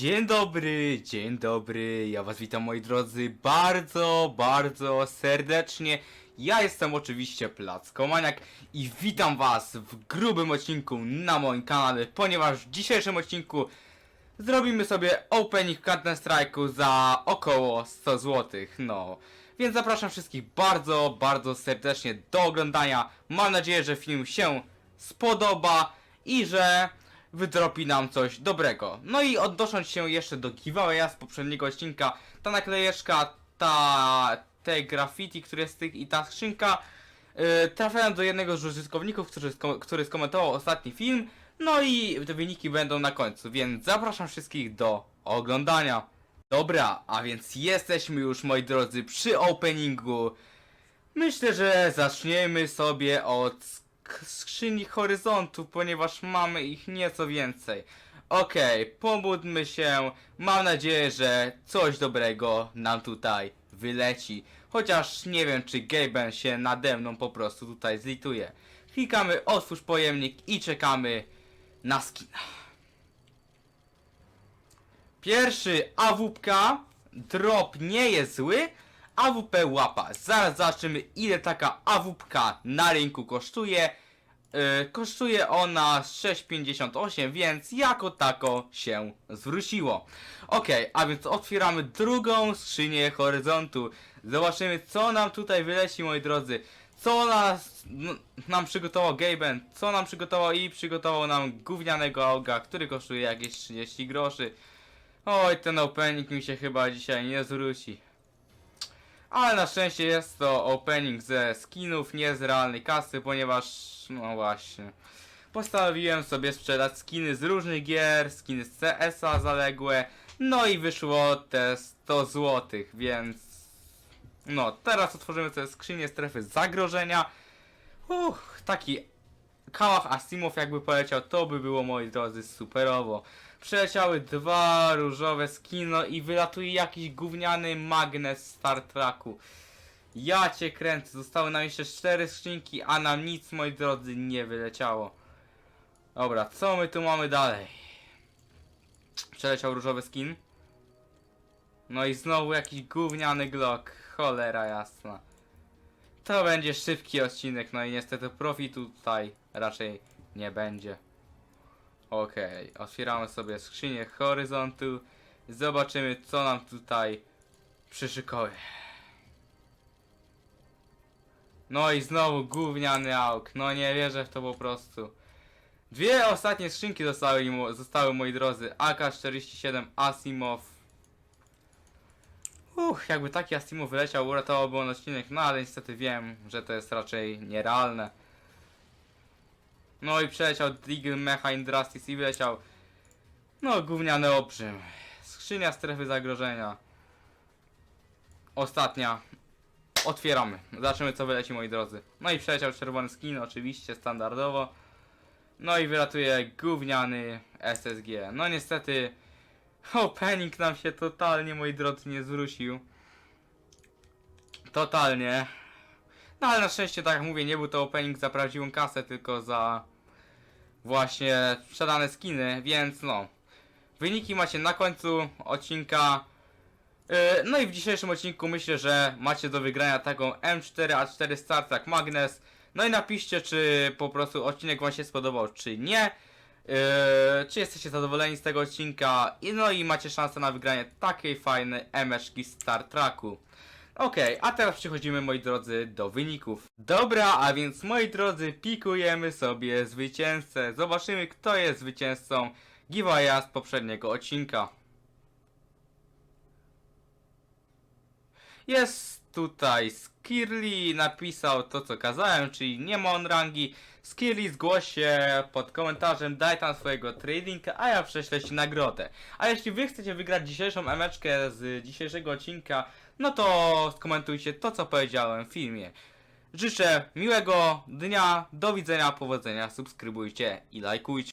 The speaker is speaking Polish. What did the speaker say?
Dzień dobry, dzień dobry, ja was witam moi drodzy bardzo, bardzo serdecznie. Ja jestem oczywiście Plackomaniak i witam was w grubym odcinku na moim kanale, ponieważ w dzisiejszym odcinku zrobimy sobie opening Counter Strike'u za około 100 zł, no. Więc zapraszam wszystkich bardzo, bardzo serdecznie do oglądania. Mam nadzieję, że film się spodoba i że wydropi nam coś dobrego. No i odnosząc się jeszcze do giveawaya z poprzedniego odcinka, ta naklejeczka, ta, te graffiti, które jest tych i ta skrzynka yy, trafiają do jednego z użytkowników, który, sko- który skomentował ostatni film. No i te wyniki będą na końcu, więc zapraszam wszystkich do oglądania. Dobra, a więc jesteśmy już moi drodzy przy openingu. Myślę, że zaczniemy sobie od skrzyni horyzontu, ponieważ mamy ich nieco więcej. Okej, pomódlmy się. Mam nadzieję, że coś dobrego nam tutaj wyleci. Chociaż nie wiem, czy Gaben się nade mną po prostu tutaj zlituje. Klikamy otwórz pojemnik i czekamy na skina. Pierwszy AWP, drop nie jest zły, AWP łapa. Zaraz zobaczymy ile taka AWP na rynku kosztuje. Yy, kosztuje ona 6,58, więc jako tako się zwróciło. Ok, a więc otwieramy drugą skrzynię horyzontu. Zobaczymy co nam tutaj wyleci moi drodzy. Co nas, nam przygotował Gaben, co nam przygotował i przygotował nam gównianego auga, który kosztuje jakieś 30 groszy. Oj, ten opening mi się chyba dzisiaj nie zwróci. Ale na szczęście jest to opening ze skinów, nie z realnej kasy, ponieważ, no właśnie, postanowiłem sobie sprzedać skiny z różnych gier, skiny z CS-a zaległe, no i wyszło te 100 zł, więc, no, teraz otworzymy sobie skrzynię strefy zagrożenia. Uch, taki Kałach Asimov jakby poleciał, to by było moi drodzy superowo. Przeleciały dwa różowe skino i wylatuje jakiś gówniany magnes Star Treku. Ja cię kręcę, zostały nam jeszcze cztery skrzynki, a nam nic moi drodzy nie wyleciało. Dobra, co my tu mamy dalej? Przeleciał różowy skin. No i znowu jakiś gówniany Glock, cholera jasna. To będzie szybki odcinek, no i niestety profitu tutaj raczej nie będzie. Okej, otwieramy sobie skrzynię horyzontu. Zobaczymy co nam tutaj przyszykuje. No i znowu gówniany auk. No nie wierzę w to po prostu. Dwie ostatnie skrzynki zostały, zostały moi drodzy. AK-47 Asimov. Uch, jakby taki Asimov wyleciał, uratowałby on odcinek, no ale niestety wiem, że to jest raczej nierealne. No i przeleciał Deagle Mecha Industries i wyleciał no gówniany obrzym. Skrzynia strefy zagrożenia. Ostatnia. Otwieramy. Zobaczymy co wyleci moi drodzy. No i przeleciał czerwony skin oczywiście standardowo. No i wylatuje gówniany SSG. No niestety opening nam się totalnie moi drodzy nie zwrócił. Totalnie. No ale na szczęście, tak jak mówię, nie był to opening za prawdziwą kasę, tylko za właśnie sprzedane skiny, więc no. Wyniki macie na końcu odcinka. Yy, No i w dzisiejszym odcinku myślę, że macie do wygrania taką M4A4 StarTrack Magnes. No i napiszcie, czy po prostu odcinek wam się spodobał, czy nie. Yy, czy jesteście zadowoleni z tego odcinka? I no i macie szansę na wygranie takiej fajnej emeczki Star Treku. Okej, a teraz przechodzimy moi drodzy do wyników. Dobra, a więc moi drodzy pikujemy sobie zwycięzcę. Zobaczymy kto jest zwycięzcą giveawaya z poprzedniego odcinka. Jest tutaj Skirly, napisał to co kazałem, czyli nie ma on rangi. Skirly zgłoś się pod komentarzem, daj tam swojego tradinga, a ja prześlę ci nagrodę. A jeśli wy chcecie wygrać dzisiejszą emeczkę z dzisiejszego odcinka, no to skomentujcie to co powiedziałem w filmie. Życzę miłego dnia, do widzenia, powodzenia, subskrybujcie i lajkujcie.